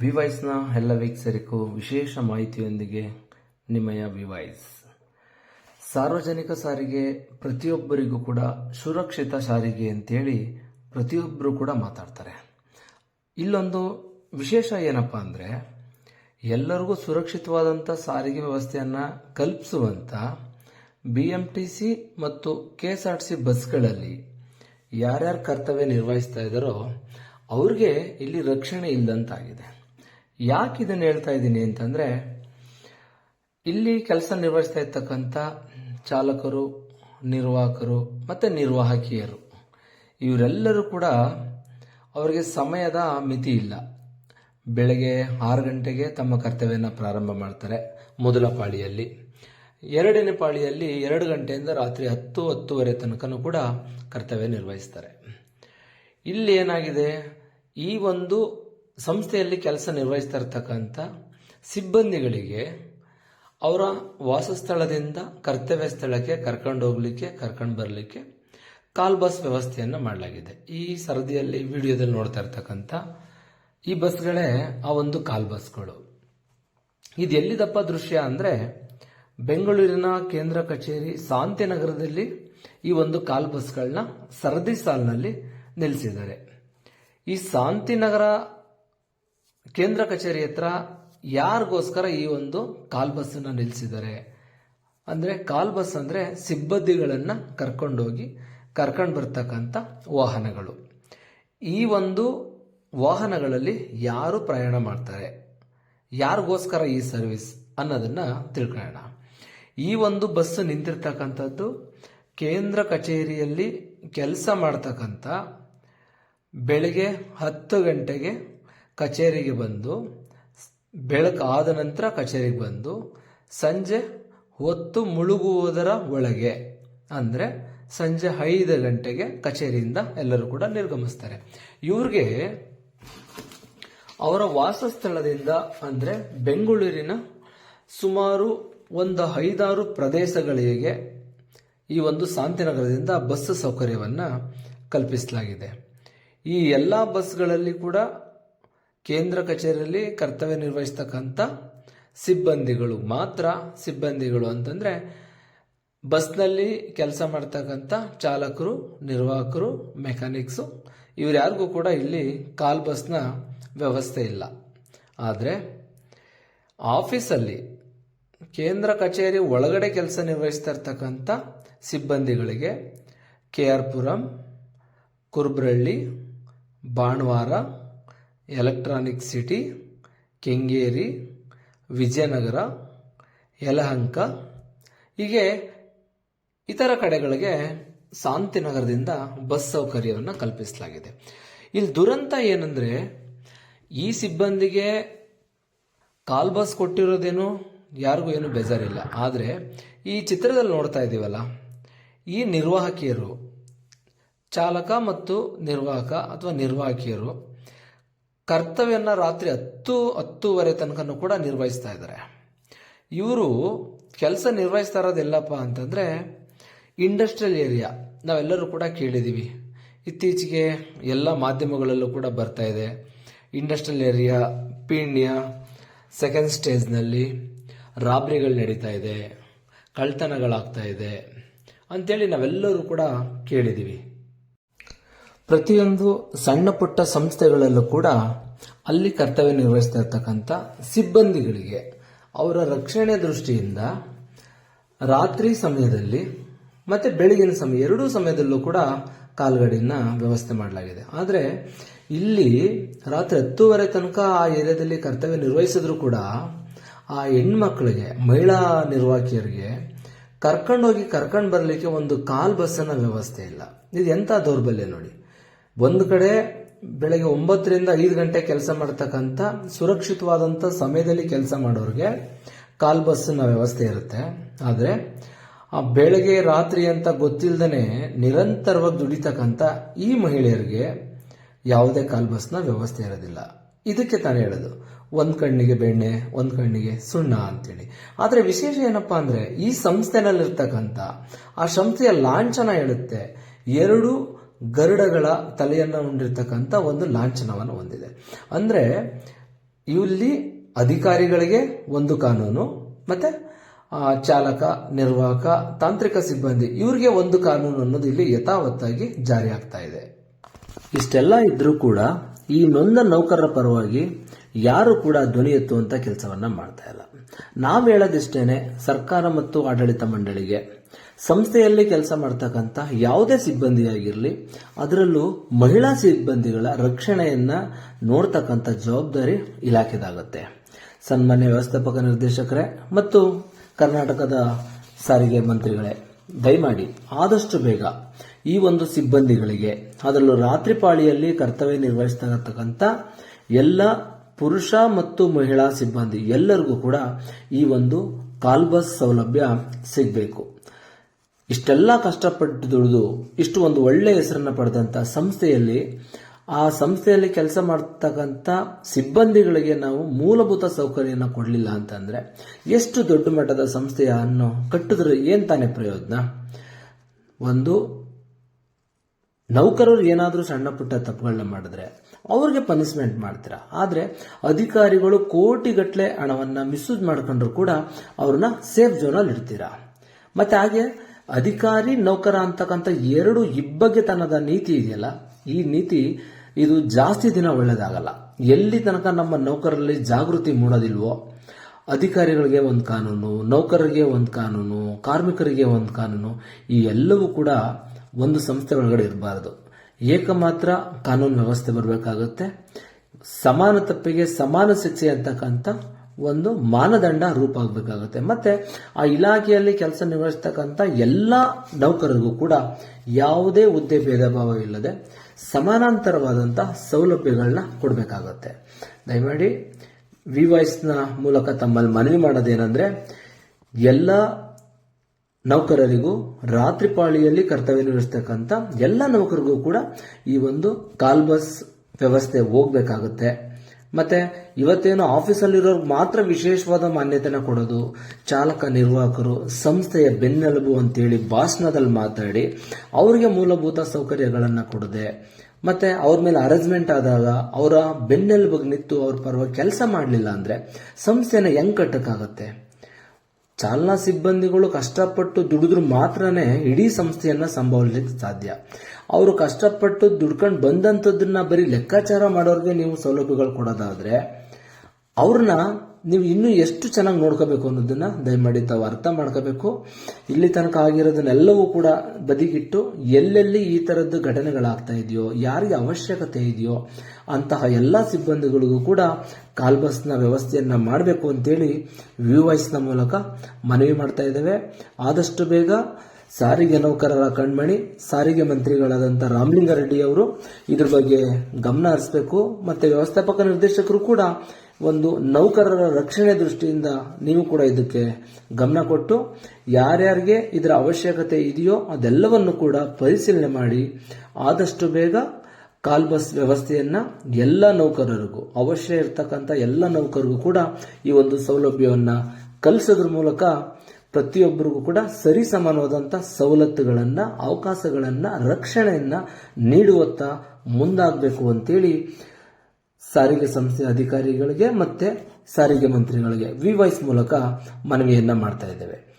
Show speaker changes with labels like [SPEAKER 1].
[SPEAKER 1] ವಿವಾಯ್ಸ್ನ ಎಲ್ಲ ವೀಕ್ಷಕರಿಗೂ ವಿಶೇಷ ಮಾಹಿತಿಯೊಂದಿಗೆ ನಿಮಯ ವಿವಾಯ್ಸ್ ಸಾರ್ವಜನಿಕ ಸಾರಿಗೆ ಪ್ರತಿಯೊಬ್ಬರಿಗೂ ಕೂಡ ಸುರಕ್ಷಿತ ಸಾರಿಗೆ ಅಂತೇಳಿ ಪ್ರತಿಯೊಬ್ಬರು ಕೂಡ ಮಾತಾಡ್ತಾರೆ. ಇಲ್ಲೊಂದು ವಿಶೇಷ ಏನಪ್ಪ ಅಂದರೆ, ಎಲ್ಲರಿಗೂ ಸುರಕ್ಷಿತವಾದಂಥ ಸಾರಿಗೆ ವ್ಯವಸ್ಥೆಯನ್ನು ಕಲ್ಪಿಸುವಂಥ ಬಿ ಎಂ ಟಿ ಸಿ ಮತ್ತು K S R T C ಬಸ್ಗಳಲ್ಲಿ ಯಾರ್ಯಾರು ಕರ್ತವ್ಯ ನಿರ್ವಹಿಸ್ತಾ ಇದ್ದಾರೋ ಅವ್ರಿಗೆ ಇಲ್ಲಿ ರಕ್ಷಣೆ ಇಲ್ಲದಂತಾಗಿದೆ ಯಾಕೆ ಇದನ್ನು ಹೇಳ್ತಾ ಇದ್ದೀನಿ ಅಂತಂದರೆ, ಇಲ್ಲಿ ಕೆಲಸ ನಿರ್ವಹಿಸ್ತಾ ಇರ್ತಕ್ಕಂಥ ಚಾಲಕರು, ನಿರ್ವಾಹಕರು ಮತ್ತು ನಿರ್ವಾಹಕಿಯರು, ಇವರೆಲ್ಲರೂ ಕೂಡ ಅವರಿಗೆ ಸಮಯದ ಮಿತಿ ಇಲ್ಲ. ಬೆಳಗ್ಗೆ ಆರು ಗಂಟೆಗೆ ತಮ್ಮ ಕರ್ತವ್ಯನ ಪ್ರಾರಂಭ ಮಾಡ್ತಾರೆ ಮೊದಲ ಪಾಳಿಯಲ್ಲಿ. ಎರಡನೇ ಪಾಳಿಯಲ್ಲಿ ಎರಡು ಗಂಟೆಯಿಂದ ರಾತ್ರಿ ಹತ್ತು, ಹತ್ತುವರೆ ತನಕನೂ ಕೂಡ ಕರ್ತವ್ಯ ನಿರ್ವಹಿಸ್ತಾರೆ. ಇಲ್ಲಿ ಏನಾಗಿದೆ? ಈ ಒಂದು ಸಂಸ್ಥೆಯಲ್ಲಿ ಕೆಲಸ ನಿರ್ವಹಿಸ್ತಾ ಇರ್ತಕ್ಕಂಥ ಸಿಬ್ಬಂದಿಗಳಿಗೆ ಅವರ ವಾಸಸ್ಥಳದಿಂದ ಕರ್ತವ್ಯ ಸ್ಥಳಕ್ಕೆ ಕರ್ಕೊಂಡು ಹೋಗ್ಲಿಕ್ಕೆ, ಕರ್ಕೊಂಡು ಬರಲಿಕ್ಕೆ ಕಾಲ್ ಬಸ್ ವ್ಯವಸ್ಥೆಯನ್ನು ಮಾಡಲಾಗಿದೆ. ಈ ಸರದಿಯಲ್ಲಿ ವಿಡಿಯೋದಲ್ಲಿ ನೋಡ್ತಾ ಇರ್ತಕ್ಕಂಥ ಈ ಬಸ್ಗಳೇ ಆ ಒಂದು ಕಾಲ್ ಬಸ್ಗಳು. ಇದು ಎಲ್ಲಿದಪ್ಪ ದೃಶ್ಯ ಅಂದರೆ ಬೆಂಗಳೂರಿನ ಕೇಂದ್ರ ಕಚೇರಿ ಶಾಂತಿನಗರದಲ್ಲಿ ಈ ಒಂದು ಕಾಲ್ ಬಸ್ಗಳನ್ನ ಸರದಿ ಸಾಲಿನಲ್ಲಿ ನಿಲ್ಲಿಸಿದ್ದಾರೆ. ಈ ಶಾಂತಿನಗರ ಕೇಂದ್ರ ಕಚೇರಿ ಹತ್ರ ಯಾರಿಗೋಸ್ಕರ ಈ ಒಂದು ಕಾಲ್ ಬಸ್ಸನ್ನು ನಿಲ್ಲಿಸಿದ್ದಾರೆ ಅಂದರೆ ಕಾಲ್ ಬಸ್ ಅಂದರೆ ಸಿಬ್ಬಂದಿಗಳನ್ನು ಕರ್ಕೊಂಡೋಗಿ ಕರ್ಕೊಂಡು ಬರ್ತಕ್ಕಂಥ ವಾಹನಗಳು. ಈ ಒಂದು ವಾಹನಗಳಲ್ಲಿ ಯಾರು ಪ್ರಯಾಣ ಮಾಡ್ತಾರೆ? ಯಾರಿಗೋಸ್ಕರ ಈ ಸರ್ವಿಸ್ ಅನ್ನೋದನ್ನ ತಿಳ್ಕೊಳ್ಳೋಣ. ಈ ಒಂದು ಬಸ್ ನಿಂತಿರ್ತಕ್ಕಂಥದ್ದು ಕೇಂದ್ರ ಕಚೇರಿಯಲ್ಲಿ ಕೆಲಸ ಮಾಡ್ತಕ್ಕಂಥ ಬೆಳಗ್ಗೆ ಹತ್ತು ಗಂಟೆಗೆ ಕಚೇರಿಗೆ ಬಂದು, ಬೆಳಕು ಆದ ನಂತರ ಕಚೇರಿಗೆ ಬಂದು, ಸಂಜೆ ಹೊತ್ತು ಮುಳುಗುವುದರ ಒಳಗೆ, ಅಂದರೆ ಸಂಜೆ ಐದು ಗಂಟೆಗೆ ಕಚೇರಿಯಿಂದ ಎಲ್ಲರೂ ಕೂಡ ನಿರ್ಗಮಿಸ್ತಾರೆ. ಇವ್ರಿಗೆ ಅವರ ವಾಸಸ್ಥಳದಿಂದ, ಅಂದರೆ ಬೆಂಗಳೂರಿನ ಸುಮಾರು ಒಂದು ಐದಾರು ಪ್ರದೇಶಗಳಿಗೆ ಈ ಒಂದು ಶಾಂತಿನಗರದಿಂದ ಬಸ್ ಸೌಕರ್ಯವನ್ನು ಕಲ್ಪಿಸಲಾಗಿದೆ. ಈ ಎಲ್ಲ ಬಸ್ಗಳಲ್ಲಿ ಕೂಡ ಕೇಂದ್ರ ಕಚೇರಿಯಲ್ಲಿ ಕರ್ತವ್ಯ ನಿರ್ವಹಿಸ್ತಕ್ಕಂಥ ಸಿಬ್ಬಂದಿಗಳು ಮಾತ್ರ, ಸಿಬ್ಬಂದಿಗಳು ಅಂತಂದರೆ ಬಸ್ನಲ್ಲಿ ಕೆಲಸ ಮಾಡ್ತಕ್ಕಂಥ ಚಾಲಕರು, ನಿರ್ವಾಹಕರು, ಮೆಕ್ಯಾನಿಕ್ಸು ಇವ್ರ್ಯಾರಿಗೂ ಕೂಡ ಇಲ್ಲಿ ಕಾಲ್ ಬಸ್ನ ವ್ಯವಸ್ಥೆ ಇಲ್ಲ. ಆದರೆ ಆಫೀಸಲ್ಲಿ ಕೇಂದ್ರ ಕಚೇರಿ ಒಳಗಡೆ ಕೆಲಸ ನಿರ್ವಹಿಸ್ತಾ ಇರ್ತಕ್ಕಂಥ ಸಿಬ್ಬಂದಿಗಳಿಗೆ K R Puram, Kurubarahalli, Banavara Electronic City, Kengeri, Vijayanagar, Yelahanka. ಹೀಗೆ ಇತರ ಕಡೆಗಳಿಗೆ ಶಾಂತಿನಗರದಿಂದ ಬಸ್ ಸೌಕರ್ಯವನ್ನು ಕಲ್ಪಿಸಲಾಗಿದೆ. ಇಲ್ಲಿ ದುರಂತ ಏನಂದ್ರೆ, ಈ ಸಿಬ್ಬಂದಿಗೆ ಕಾಲ್ ಬಸ್ ಕೊಟ್ಟಿರೋದೇನು ಯಾರಿಗೂ ಏನು ಬೇಜಾರಿಲ್ಲ. ಆದರೆ, ಈ ಚಿತ್ರದಲ್ಲಿ ನೋಡ್ತಾ ಇದ್ದೀವಲ್ಲ, ಈ ನಿರ್ವಾಹಕಿಯರು, ಚಾಲಕ ಮತ್ತು ನಿರ್ವಾಹಕ ಅಥವಾ ನಿರ್ವಾಹಕಿಯರು ಕರ್ತವ್ಯನ ರಾತ್ರಿ ಹತ್ತು, ಹತ್ತೂವರೆ ತನಕನೂ ಕೂಡ ನಿರ್ವಹಿಸ್ತಾ ಇದ್ದಾರೆ. ಇವರು ಕೆಲಸ ನಿರ್ವಹಿಸ್ತಾ ಇರೋದೆಲ್ಲಪ್ಪ ಅಂತಂದರೆ ಇಂಡಸ್ಟ್ರಿಯಲ್ ಏರಿಯಾ ನಾವೆಲ್ಲರೂ ಕೂಡ ಕೇಳಿದ್ದೀವಿ ಇತ್ತೀಚೆಗೆ ಎಲ್ಲ ಮಾಧ್ಯಮಗಳಲ್ಲೂ ಕೂಡ ಬರ್ತಾ ಇದೆ. ಇಂಡಸ್ಟ್ರಿಯಲ್ ಏರಿಯಾ ಪೀಣ್ಯ ಸೆಕೆಂಡ್ ಸ್ಟೇಜ್ನಲ್ಲಿ ರಾಬ್ರಿಗಳು ನಡೀತಾ ಇದೆ. ಕಳ್ತನಗಳಾಗ್ತಾ ಇದೆ. ಅಂತೇಳಿ ನಾವೆಲ್ಲರೂ ಕೂಡ ಕೇಳಿದ್ದೀವಿ ಪ್ರತಿಯೊಂದು ಸಣ್ಣ ಪುಟ್ಟ ಸಂಸ್ಥೆಗಳಲ್ಲೂ ಕೂಡ ಅಲ್ಲಿ ಕರ್ತವ್ಯ ನಿರ್ವಹಿಸ್ತಾ ಇರ್ತಕ್ಕಂಥ ಸಿಬ್ಬಂದಿಗಳಿಗೆ ಅವರ ರಕ್ಷಣೆ ದೃಷ್ಟಿಯಿಂದ ರಾತ್ರಿ ಸಮಯದಲ್ಲಿ ಮತ್ತೆ ಬೆಳಗಿನ ಸಮಯ, ಎರಡೂ ಸಮಯದಲ್ಲೂ ಕೂಡ ಕಾಲ್ಗಡಿನ ವ್ಯವಸ್ಥೆ ಮಾಡಲಾಗಿದೆ. ಆದರೆ ಇಲ್ಲಿ ರಾತ್ರಿ ಹತ್ತೂವರೆ ತನಕ ಆ ಏರಿಯಾದಲ್ಲಿ ಕರ್ತವ್ಯ ನಿರ್ವಹಿಸಿದ್ರು ಕೂಡ ಆ ಹೆಣ್ಮಕ್ಳಿಗೆ, ಮಹಿಳಾ ನಿರ್ವಾಹಕಿಯರಿಗೆ ಕರ್ಕೊಂಡೋಗಿ ಕರ್ಕೊಂಡು ಬರಲಿಕ್ಕೆ ಒಂದು ಕಾಲ್ ಬಸ್ಸನ್ನ ವ್ಯವಸ್ಥೆ ಇಲ್ಲ. ಇದು ಎಂಥ ದೌರ್ಬಲ್ಯ ನೋಡಿ. ಒಂದು ಕಡೆ ಬೆಳಗ್ಗೆ ಒಂಬತ್ತರಿಂದ ಐದು ಗಂಟೆ ಕೆಲಸ ಮಾಡ್ತಕ್ಕಂಥ ಸುರಕ್ಷಿತವಾದಂಥ ಸಮಯದಲ್ಲಿ ಕೆಲಸ ಮಾಡೋರಿಗೆ ಕಾಲ್ ಬಸ್ಸಿನ ವ್ಯವಸ್ಥೆ ಇರುತ್ತೆ. ಆದರೆ ಆ ಬೆಳಗ್ಗೆ ರಾತ್ರಿ ಅಂತ ಗೊತ್ತಿಲ್ಲದೇ ನಿರಂತರವಾಗಿ ದುಡಿತಕ್ಕಂಥ ಈ ಮಹಿಳೆಯರಿಗೆ ಯಾವುದೇ ಕಾಲ್ ಬಸ್ನ ವ್ಯವಸ್ಥೆ ಇರೋದಿಲ್ಲ. ಇದಕ್ಕೆ ತಾನೇ ಹೇಳೋದು. ಒಂದು ಕಣ್ಣಿಗೆ ಬೆಣ್ಣೆ, ಒಂದು ಕಣ್ಣಿಗೆ ಸುಣ್ಣ ಅಂತೇಳಿ. ಆದರೆ ವಿಶೇಷ ಏನಪ್ಪಾ ಅಂದ್ರೆ ಈ ಸಂಸ್ಥೆನಲ್ಲಿರ್ತಕ್ಕಂಥ ಆ ಸಂಸ್ಥೆಯ ಲಾಂಛನ ಹೇಳುತ್ತೆ. ಎರಡು ಗರುಡಗಳ ತಲೆಯನ್ನು ಹೊಂದಿರತಕ್ಕಂಥ ಒಂದು ಲಾಂಛನವನ್ನು ಹೊಂದಿದೆ. ಅಂದ್ರೆ, ಇಲ್ಲಿ ಅಧಿಕಾರಿಗಳಿಗೆ ಒಂದು ಕಾನೂನು, ಮತ್ತೆ ಚಾಲಕ, ನಿರ್ವಾಹಕ, ತಾಂತ್ರಿಕ ಸಿಬ್ಬಂದಿ, ಇವರಿಗೆ ಒಂದು ಕಾನೂನು ಅನ್ನೋದು ಇಲ್ಲಿ ಯಥಾವತ್ತಾಗಿ ಜಾರಿ ಆಗ್ತಾ ಇದೆ. ಇಷ್ಟೆಲ್ಲ ಇದ್ರೂ ಕೂಡ ಈ ನೊಂದ ನೌಕರರ ಪರವಾಗಿ ಯಾರು ಕೂಡ ಧ್ವನಿ ಎತ್ತುವಂತ ಕೆಲಸವನ್ನ ಮಾಡ್ತಾ ಇಲ್ಲ. ನಾವು ಹೇಳೋದಿಷ್ಟೇನೆ, ಸರ್ಕಾರ ಮತ್ತು ಆಡಳಿತ ಮಂಡಳಿಗೆ ಸಂಸ್ಥೆಯಲ್ಲಿ ಕೆಲಸ ಮಾಡ್ತಕ್ಕಂಥ ಯಾವುದೇ ಸಿಬ್ಬಂದಿಯಾಗಿರಲಿ, ಅದರಲ್ಲೂ ಮಹಿಳಾ ಸಿಬ್ಬಂದಿಗಳ ರಕ್ಷಣೆಯನ್ನು ನೋಡ್ತಕ್ಕಂಥ ಜವಾಬ್ದಾರಿ ಇಲಾಖೆದಾಗುತ್ತೆ. ಸನ್ಮಾನ್ಯ ವ್ಯವಸ್ಥಾಪಕ ನಿರ್ದೇಶಕರೇ ಮತ್ತು ಕರ್ನಾಟಕದ ಸಾರಿಗೆ ಮಂತ್ರಿಗಳೇ, ದಯಮಾಡಿ ಆದಷ್ಟು ಬೇಗ ಈ ಒಂದು ಸಿಬ್ಬಂದಿಗಳಿಗೆ, ಅದರಲ್ಲೂ ರಾತ್ರಿ ಪಾಳಿಯಲ್ಲಿ ಕರ್ತವ್ಯ ನಿರ್ವಹಿಸ್ತಾ ಇರತಕ್ಕಂಥ ಎಲ್ಲ ಪುರುಷ ಮತ್ತು ಮಹಿಳಾ ಸಿಬ್ಬಂದಿ ಎಲ್ಲರಿಗೂ ಕೂಡ ಈ ಒಂದು ಕಾಲ್ಬಸ್ ಸೌಲಭ್ಯ ಸಿಗಬೇಕು. ಇಷ್ಟೆಲ್ಲ ಕಷ್ಟಪಟ್ಟು ದುಡಿದು ಇಷ್ಟು ಒಂದು ಒಳ್ಳೆಯ ಹೆಸರನ್ನು ಪಡೆದಂಥ ಸಂಸ್ಥೆಯಲ್ಲಿ ಆ ಸಂಸ್ಥೆಯಲ್ಲಿ ಕೆಲಸ ಮಾಡ್ತಕ್ಕಂಥ ಸಿಬ್ಬಂದಿಗಳಿಗೆ ನಾವು ಮೂಲಭೂತ ಸೌಕರ್ಯನ ಕೊಡಲಿಲ್ಲ ಅಂತಂದರೆ ಎಷ್ಟು ದೊಡ್ಡ ಮಟ್ಟದ ಸಂಸ್ಥೆಯನ್ನು ಕಟ್ಟಿದ್ರೆ ಏನು ತಾನೇ ಪ್ರಯೋಜನ? ಒಂದು, ನೌಕರರು ಏನಾದರೂ ಸಣ್ಣ ಪುಟ್ಟ ತಪ್ಪುಗಳನ್ನ ಮಾಡಿದ್ರೆ ಅವ್ರಿಗೆ ಪನಿಷ್ಮೆಂಟ್ ಮಾಡ್ತೀರ? ಆದರೆ ಅಧಿಕಾರಿಗಳು ಕೋಟಿಗಟ್ಟಲೆ ಹಣವನ್ನು ಮಿಸ್ಯೂಸ್ ಮಾಡ್ಕೊಂಡ್ರು ಕೂಡ ಅವ್ರನ್ನ ಸೇಫ್ ಝೋನಲ್ಲಿ ಇಡ್ತೀರಾ ಮತ್ತೆ ಹಾಗೆ ಅಧಿಕಾರಿ, ನೌಕರ ಅಂತಕ್ಕಂಥ ಎರಡು ಇಬ್ಬಗೆತನದ ನೀತಿ ಇದೆಯಲ್ಲ, ಈ ನೀತಿ ಇದು ಜಾಸ್ತಿ ದಿನ ಒಳ್ಳೇದಾಗಲ್ಲ ಎಲ್ಲಿ ತನಕ ನಮ್ಮ ನೌಕರರಲ್ಲಿ ಜಾಗೃತಿ ಮೂಡೋದಿಲ್ವೋ, ಅಧಿಕಾರಿಗಳಿಗೆ ಒಂದು ಕಾನೂನು, ನೌಕರರಿಗೆ ಒಂದು ಕಾನೂನು, ಕಾರ್ಮಿಕರಿಗೆ ಒಂದು ಕಾನೂನು, ಈ ಎಲ್ಲವೂ ಕೂಡ ಒಂದು ಸಂಸ್ಥೆ ಒಳಗಡೆ ಇರಬಾರದು. ಏಕಮಾತ್ರ ಕಾನೂನು ವ್ಯವಸ್ಥೆ ಬರಬೇಕಾಗುತ್ತೆ. ಸಮಾನ ತಪ್ಪಿಗೆ ಸಮಾನ ಶಿಕ್ಷೆ ಅಂತಕ್ಕಂಥ ಒಂದು ಮಾನದಂಡ ರೂಪ ಆಗಬೇಕಾಗುತ್ತೆ. ಮತ್ತೆ ಆ ಇಲಾಖೆಯಲ್ಲಿ ಕೆಲಸ ನಿರ್ವಹಿಸ್ತಕ್ಕಂಥ ಎಲ್ಲ ನೌಕರರಿಗೂ ಕೂಡ ಯಾವುದೇ ಹುದ್ದೆ ಭೇದ ಭಾವ ಇಲ್ಲದೆ ಸಮಾನಾಂತರವಾದಂತಹ ಸೌಲಭ್ಯಗಳನ್ನ ಕೊಡಬೇಕಾಗತ್ತೆ. ದಯಮಾಡಿ ವಿ ವಾಯ್ಸ್ನ ಮೂಲಕ ತಮ್ಮಲ್ಲಿ ಮನವಿ ಮಾಡೋದೇನೆಂದರೆ, ಎಲ್ಲ ನೌಕರರಿಗೂ ರಾತ್ರಿ ಪಾಳಿಯಲ್ಲಿ ಕರ್ತವ್ಯ ನಿರ್ವಹಿಸ್ತಕ್ಕಂಥ ಎಲ್ಲ ನೌಕರಿಗೂ ಕೂಡ ಈ ಒಂದು ಕಾಲ್ ಬಸ್ ವ್ಯವಸ್ಥೆ ಹೋಗ್ಬೇಕಾಗುತ್ತೆ. ಮತ್ತೆ ಇವತ್ತೇನು ಆಫೀಸಲ್ಲಿರೋರ್ಗೆ ಮಾತ್ರ ವಿಶೇಷವಾದ ಮಾನ್ಯತೆನ ಕೊಡೋದು? ಚಾಲಕ, ನಿರ್ವಾಹಕರು, ಸಂಸ್ಥೆಯ ಬೆನ್ನೆಲುಬು ಅಂತೇಳಿ ಭಾಷಣದಲ್ಲಿ ಮಾತಾಡಿ ಅವರಿಗೆ ಮೂಲಭೂತ ಸೌಕರ್ಯಗಳನ್ನು ಕೊಡದೆ, ಮತ್ತೆ ಅವ್ರ ಮೇಲೆ ಅರೇಂಜ್ಮೆಂಟ್ ಆದಾಗ ಅವರ ಬೆನ್ನೆಲುಬಿಗೆ ನಿಂತು ಅವ್ರ ಪರವಾಗಿ ಕೆಲಸ ಮಾಡಲಿಲ್ಲ ಅಂದ್ರೆ ಸಂಸ್ಥೆನ ಹೆಂಗ್ ಕಟ್ಟಕ್ಕಾಗತ್ತೆ? ಚಾಲನಾ ಸಿಬ್ಬಂದಿಗಳು ಕಷ್ಟಪಟ್ಟು ದುಡಿದ್ರು ಮಾತ್ರನೇ ಇಡೀ ಸಂಸ್ಥೆಯನ್ನ ಸಂಭವಿಸಲಿಕ್ಕೆ ಸಾಧ್ಯ. ಅವರು ಕಷ್ಟಪಟ್ಟು ದುಡ್ಕೊಂಡು ಬಂದಂಥದ್ದನ್ನ ಬರೀ ಲೆಕ್ಕಾಚಾರ ಮಾಡೋರಿಗೆ ನೀವು ಸೌಲಭ್ಯಗಳು ಕೊಡೋದಾದ್ರೆ ಅವ್ರನ್ನ ನೀವು ಇನ್ನೂ ಎಷ್ಟು ಚೆನ್ನಾಗಿ ನೋಡ್ಕೋಬೇಕು ಅನ್ನೋದನ್ನ ದಯಮಾಡಿ ತಾವು ಅರ್ಥ ಮಾಡ್ಕೋಬೇಕು. ಇಲ್ಲಿ ತನಕ ಆಗಿರೋದನ್ನೆಲ್ಲವೂ ಕೂಡ ಬದಿಗಿಟ್ಟು ಎಲ್ಲೆಲ್ಲಿ ಈ ತರದ್ದು ಘಟನೆಗಳಾಗ್ತಾ ಇದೆಯೋ, ಯಾರಿಗೆ ಅವಶ್ಯಕತೆ ಇದೆಯೋ, ಅಂತಹ ಎಲ್ಲ ಸಿಬ್ಬಂದಿಗಳಿಗೂ ಕೂಡ ಕಾಲ್ಬಸ್ನ ವ್ಯವಸ್ಥೆಯನ್ನ ಮಾಡಬೇಕು ಅಂತೇಳಿ ನ ಮೂಲಕ ಮನವಿ ಮಾಡ್ತಾ ಇದ್ದೇವೆ. ಆದಷ್ಟು ಬೇಗ ಸಾರಿಗೆ ನೌಕರರ ಕಣ್ಮಣಿ, ಸಾರಿಗೆ ಮಂತ್ರಿಗಳಾದಂಥ ರಾಮಲಿಂಗಾರೆಡ್ಡಿ ಅವರು ಇದ್ರ ಬಗ್ಗೆ ಗಮನ ಹರಿಸಬೇಕು. ಮತ್ತೆ ವ್ಯವಸ್ಥಾಪಕ ನಿರ್ದೇಶಕರು ಕೂಡ ಒಂದು ನೌಕರರ ರಕ್ಷಣೆ ದೃಷ್ಟಿಯಿಂದ ನೀವು ಕೂಡ ಇದಕ್ಕೆ ಗಮನ ಕೊಟ್ಟು, ಯಾರ್ಯಾರಿಗೆ ಇದರ ಅವಶ್ಯಕತೆ ಇದೆಯೋ ಅದೆಲ್ಲವನ್ನು ಕೂಡ ಪರಿಶೀಲನೆ ಮಾಡಿ, ಆದಷ್ಟು ಬೇಗ ಕಾಲ್ ಬಸ್ ವ್ಯವಸ್ಥೆಯನ್ನ ಎಲ್ಲ ನೌಕರರಿಗೂ, ಅವಶ್ಯ ಇರತಕ್ಕಂಥ ಎಲ್ಲ ನೌಕರರಿಗೂ ಕೂಡ ಈ ಒಂದು ಸೌಲಭ್ಯವನ್ನ ಕಲಿಸೋದ್ರ ಮೂಲಕ ಪ್ರತಿಯೊಬ್ಬರಿಗೂ ಕೂಡ ಸರಿಸಮಾನವಾದಂಥ ಸವಲತ್ತುಗಳನ್ನು, ಅವಕಾಶಗಳನ್ನು, ರಕ್ಷಣೆಯನ್ನು ನೀಡುವತ್ತ ಮುಂದಾಗಬೇಕು ಅಂತೇಳಿ ಸಾರಿಗೆ ಸಂಸ್ಥೆ ಅಧಿಕಾರಿಗಳಿಗೆ ಮತ್ತೆ ಸಾರಿಗೆ ಮಂತ್ರಿಗಳಿಗೆ ವಿ ವಾಯ್ಸ್ ಮೂಲಕ ಮನವಿಯನ್ನು ಮಾಡ್ತಾ ಇದ್ದೇವೆ.